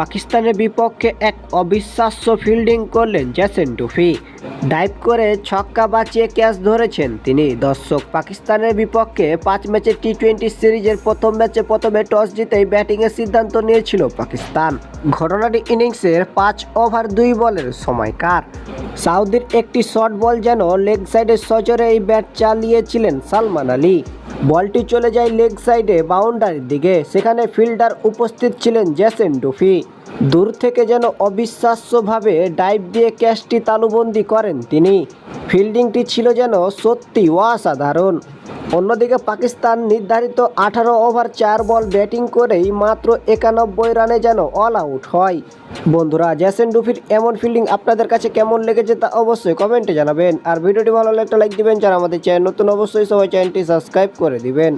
পাকিস্তানের বিপক্ষে এক অবিশ্বাস্য ফিল্ডিং করলেন জ্যাসেন ডুফি ডাইভ করে ছক্কা বাঁচিয়ে ক্যাচ ধরেছেন তিনি। দর্শক, পাকিস্তানের বিপক্ষে পাঁচ ম্যাচের টি টোয়েন্টি সিরিজের প্রথম ম্যাচে প্রথমে টস জিতেই ব্যাটিংয়ের সিদ্ধান্ত নিয়েছিল পাকিস্তান। ঘটনাটি ইনিংসের পাঁচ ওভার দুই বলের সময়কার। সাউদির একটি শর্ট বল যেন লেগ সাইডে সজরে এই ব্যাট চালিয়েছিলেন সালমান আলী। বলটি চলে যায় লেগ সাইডে বাউন্ডারির দিকে। সেখানে ফিল্ডার উপস্থিত ছিলেন জ্যাসেন ডুফি। দূর থেকে যেন অবিশ্বাস্যভাবে ডাইভ দিয়ে ক্যাচটি তালুবন্দি করেন তিনি। ফিল্ডিংটি ছিল যেন সত্যি অসাধারণ। অন্যদিকে পাকিস্তান নির্ধারিত আঠারো ওভার চার বল ব্যাটিং করেই মাত্র একানব্বই রানে যেন অল আউট হয়। বন্ধুরা জ্যাসেন ডুফির এমন ফিল্ডিং আপনাদের কাছে কেমন লেগেছে তা অবশ্যই কমেন্টে জানাবেন। আর ভিডিওটি ভালো লাগলে একটা লাইক দিবেন, যারা আমাদের চ্যানেল নতুন অবশ্যই সবাই চ্যানেলটি সাবস্ক্রাইব করে দিবেন।